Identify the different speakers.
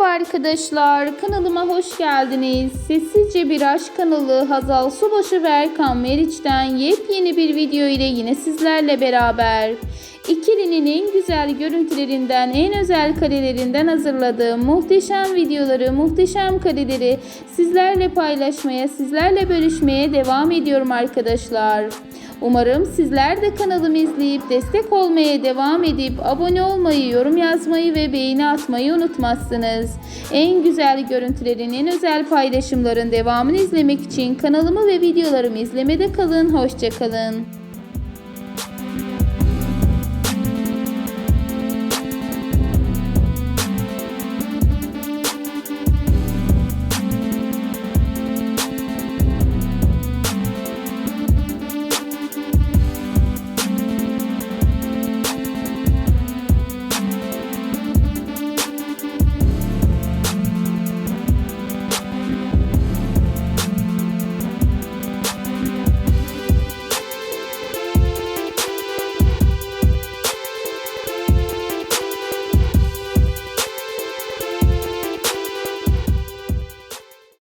Speaker 1: Merhaba arkadaşlar, kanalıma hoş geldiniz. Sessizce Bir Aşk kanalı Hazal Subaşı ve Erkan Meriç'ten yepyeni bir video ile yine sizlerle beraber. İkilinin en güzel görüntülerinden, en özel karelerinden hazırladığım muhteşem videoları, muhteşem kareleri sizlerle paylaşmaya, sizlerle bölüşmeye devam ediyorum arkadaşlar. Umarım sizler de kanalımı izleyip destek olmaya devam edip abone olmayı, yorum yazmayı ve beğeni atmayı unutmazsınız. En güzel görüntülerin, en özel paylaşımların devamını izlemek için kanalımı ve videolarımı izlemede kalın. Hoşçakalın.